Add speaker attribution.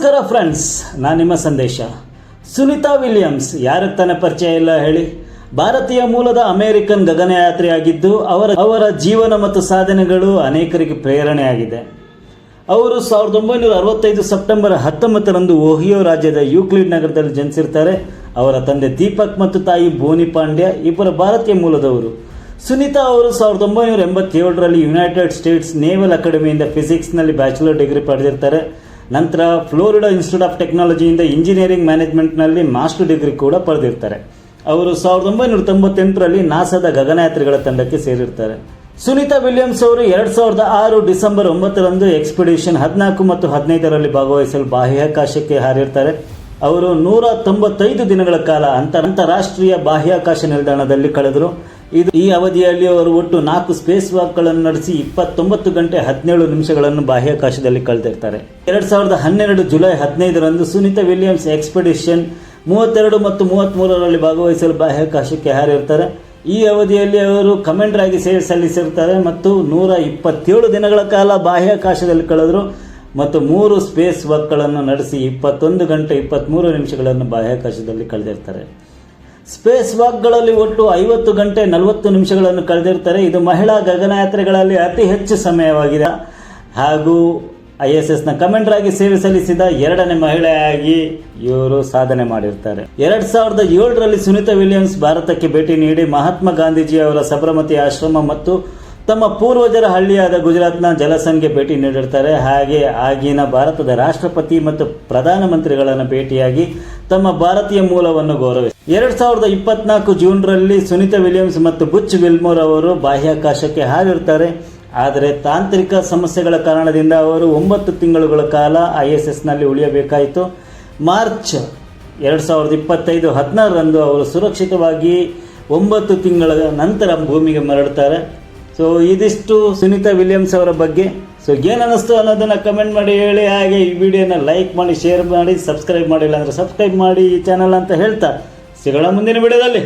Speaker 1: ನಮಸ್ಕಾರ ಫ್ರೆಂಡ್ಸ್ ನಾನು ನಿಮ್ಮ ಸಂದೇಶ. ಸುನಿತಾ ವಿಲಿಯಮ್ಸ್, ಯಾರ ತನ್ನ ಪರಿಚಯ ಇಲ್ಲ ಹೇಳಿ. ಭಾರತೀಯ ಮೂಲದ ಅಮೆರಿಕನ್ ಗಗನಯಾತ್ರಿಯಾಗಿದ್ದು ಅವರ ಅವರ ಜೀವನ ಮತ್ತು ಸಾಧನೆಗಳು ಅನೇಕರಿಗೆ ಪ್ರೇರಣೆಯಾಗಿದೆ. ಅವರು ಸಾವಿರದ ಒಂಬೈನೂರ ಅರವತ್ತೈದು ಸೆಪ್ಟೆಂಬರ್ ಹತ್ತೊಂಬತ್ತರಂದು ಓಹಿಯೋ ರಾಜ್ಯದ ಯೂಕ್ಲಿಡ್ ನಗರದಲ್ಲಿ ಜನಿಸಿರ್ತಾರೆ. ಅವರ ತಂದೆ ದೀಪಕ್ ಮತ್ತು ತಾಯಿ ಬೋನಿ ಪಾಂಡ್ಯ, ಇಬ್ಬರ ಭಾರತೀಯ ಮೂಲದವರು. ಸುನೀತಾ ಅವರು ಸಾವಿರದ ಒಂಬೈನೂರ ಎಂಬತ್ತೇಳರಲ್ಲಿ ಯುನೈಟೆಡ್ ಸ್ಟೇಟ್ಸ್ ನೇವಲ್ ಅಕಾಡೆಮಿಯಿಂದ ಫಿಸಿಕ್ಸ್ನಲ್ಲಿ ಬ್ಯಾಚುಲರ್ ಡಿಗ್ರಿ ಪಡೆದಿರ್ತಾರೆ. ನಂತರ ಫ್ಲೋರಿಡಾ ಇನ್ಸ್ಟಿಟ್ಯೂಟ್ ಆಫ್ ಟೆಕ್ನಾಲಜಿಯಿಂದ ಇಂಜಿನಿಯರಿಂಗ್ ಮ್ಯಾನೇಜ್ಮೆಂಟ್ನಲ್ಲಿ ಮಾಸ್ಟರ್ ಡಿಗ್ರಿ ಕೂಡ ಪಡೆದಿರ್ತಾರೆ. ಅವರು ಸಾವಿರದ ಒಂಬೈನೂರ ತೊಂಬತ್ತೆಂಟರಲ್ಲಿ ನಾಸಾದ ಗಗನಯಾತ್ರಿಗಳ ತಂಡಕ್ಕೆ ಸೇರಿರ್ತಾರೆ. ಸುನೀತಾ ವಿಲಿಯಮ್ಸ್ ಅವರು ಎರಡು ಸಾವಿರದ ಆರು ಡಿಸೆಂಬರ್ ಒಂಬತ್ತರಂದು ಎಕ್ಸ್ಪಿಡಿಷನ್ ಹದಿನಾಲ್ಕು ಮತ್ತು ಹದಿನೈದರಲ್ಲಿ ಭಾಗವಹಿಸಲು ಬಾಹ್ಯಾಕಾಶಕ್ಕೆ ಹಾರಿರ್ತಾರೆ. ಅವರು ನೂರ ತೊಂಬತ್ತೈದು ದಿನಗಳ ಕಾಲ ಅಂತ ಅಂತಾರಾಷ್ಟ್ರೀಯ ಬಾಹ್ಯಾಕಾಶ ನಿಲ್ದಾಣದಲ್ಲಿ ಕಳೆದರು. ಇದು ಈ ಅವಧಿಯಲ್ಲಿ ಅವರು ಒಟ್ಟು ನಾಲ್ಕು ಸ್ಪೇಸ್ ವಾಕ್ಗಳನ್ನು ನಡೆಸಿ ಇಪ್ಪತ್ತೊಂಬತ್ತು ಗಂಟೆ ಹದಿನೇಳು ನಿಮಿಷಗಳನ್ನು ಬಾಹ್ಯಾಕಾಶದಲ್ಲಿ ಕಳೆದಿರ್ತಾರೆ. ಎರಡು ಸಾವಿರದ ಹನ್ನೆರಡು ಜುಲೈ ಹದಿನೈದರಂದು ಸುನೀತಾ ವಿಲಿಯಮ್ಸ್ ಎಕ್ಸ್ಪೆಡಿಷನ್ ಮೂವತ್ತೆರಡು ಮತ್ತು ಮೂವತ್ತ್ಮೂರರಲ್ಲಿ ಭಾಗವಹಿಸಲು ಬಾಹ್ಯಾಕಾಶಕ್ಕೆ ಹಾರಿರ್ತಾರೆ ಈ ಅವಧಿಯಲ್ಲಿ ಅವರು ಕಮೆಂಡರ್ ಆಗಿ ಸೇವೆ ಸಲ್ಲಿಸಿರ್ತಾರೆ ಮತ್ತು ನೂರ ಇಪ್ಪತ್ತೇಳು ದಿನಗಳ ಕಾಲ ಬಾಹ್ಯಾಕಾಶದಲ್ಲಿ ಕಳೆದರು ಮತ್ತು ಮೂರು ಸ್ಪೇಸ್ ವಾಕ್ಗಳನ್ನು ನಡೆಸಿ ಇಪ್ಪತ್ತೊಂದು ಗಂಟೆ ಇಪ್ಪತ್ತ್ಮೂರು ನಿಮಿಷಗಳನ್ನು ಬಾಹ್ಯಾಕಾಶದಲ್ಲಿ ಕಳೆದಿರ್ತಾರೆ. ಸ್ಪೇಸ್ ವಾಕ್ಗಳಲ್ಲಿ ಒಟ್ಟು ಐವತ್ತು ಗಂಟೆ ನಲವತ್ತು ನಿಮಿಷಗಳನ್ನು ಕಳೆದಿರ್ತಾರೆ ಇದು ಮಹಿಳಾ ಗಗನಯಾತ್ರೆಗಳಲ್ಲಿ ಅತಿ ಹೆಚ್ಚು ಸಮಯವಾಗಿದೆ. ಹಾಗೂ ಐ ಎಸ್ ಎಸ್ನ ಕಮೆಂಡರ್ ಆಗಿ ಸೇವೆ ಸಲ್ಲಿಸಿದ ಎರಡನೇ ಮಹಿಳೆಯಾಗಿ ಇವರು ಸಾಧನೆ ಮಾಡಿರ್ತಾರೆ ಎರಡ್ ಸಾವಿರದ ಏಳರಲ್ಲಿ ಸುನೀತಾ ವಿಲಿಯಮ್ಸ್ ಭಾರತಕ್ಕೆ ಭೇಟಿ ನೀಡಿ ಮಹಾತ್ಮ ಗಾಂಧೀಜಿ ಅವರ ಸಬರಮತಿ ಆಶ್ರಮ ಮತ್ತು ತಮ್ಮ ಪೂರ್ವಜರ ಹಳ್ಳಿಯಾದ ಗುಜರಾತ್ನ ಜಲಸನ್ಗೆ ಭೇಟಿ ನೀಡಿರ್ತಾರೆ. ಹಾಗೆ ಆಗಿನ ಭಾರತದ ರಾಷ್ಟ್ರಪತಿ ಮತ್ತು ಪ್ರಧಾನಮಂತ್ರಿಗಳನ್ನು ಭೇಟಿಯಾಗಿ ತಮ್ಮ ಭಾರತೀಯ ಮೂಲವನ್ನು ಗೌರವಿಸಿ. ಎರಡ್ ಸಾವಿರದ ಇಪ್ಪತ್ನಾಲ್ಕು ಜೂನ್ರಲ್ಲಿ ಸುನಿತಾ ವಿಲಿಯಮ್ಸ್ ಮತ್ತು ಬುಚ್ ವಿಲ್ಮೋರ್ ಅವರು ಬಾಹ್ಯಾಕಾಶಕ್ಕೆ ಹಾರಿರ್ತಾರೆ. ಆದರೆ ತಾಂತ್ರಿಕ ಸಮಸ್ಯೆಗಳ ಕಾರಣದಿಂದ ಅವರು ಒಂಬತ್ತು ತಿಂಗಳುಗಳ ಕಾಲ ಐ ಎಸ್ ಎಸ್ನಲ್ಲಿ ಉಳಿಯಬೇಕಾಯಿತು. ಮಾರ್ಚ್ ಎರಡು ಸಾವಿರದ ಇಪ್ಪತ್ತೈದು ಹದಿನಾರರಂದು ಅವರು ಸುರಕ್ಷಿತವಾಗಿ ಒಂಬತ್ತು ತಿಂಗಳ ನಂತರ ಭೂಮಿಗೆ ಮರಳುತ್ತಾರೆ. ಸೊ ಇದಿಷ್ಟು ಸುನೀತಾ ವಿಲಿಯಮ್ಸ್ ಅವರ ಬಗ್ಗೆ. ಸೊ ಏನು ಅನ್ನಿಸ್ತು ಅನ್ನೋದನ್ನು ಕಮೆಂಟ್ ಮಾಡಿ ಹೇಳಿ. ಹಾಗೆ ಈ ವಿಡಿಯೋನ ಲೈಕ್ ಮಾಡಿ ಶೇರ್ ಮಾಡಿ ಸಬ್ಸ್ಕ್ರೈಬ್ ಮಾಡಿಲ್ಲ ಅಂದರೆ ಸಬ್ಸ್ಕ್ರೈಬ್ ಮಾಡಿ ಈ ಚಾನಲ್ ಅಂತ ಹೇಳ್ತಾ. ಸಿಗೋಣ ಮುಂದಿನ ವಿಡಿಯೋದಲ್ಲಿ.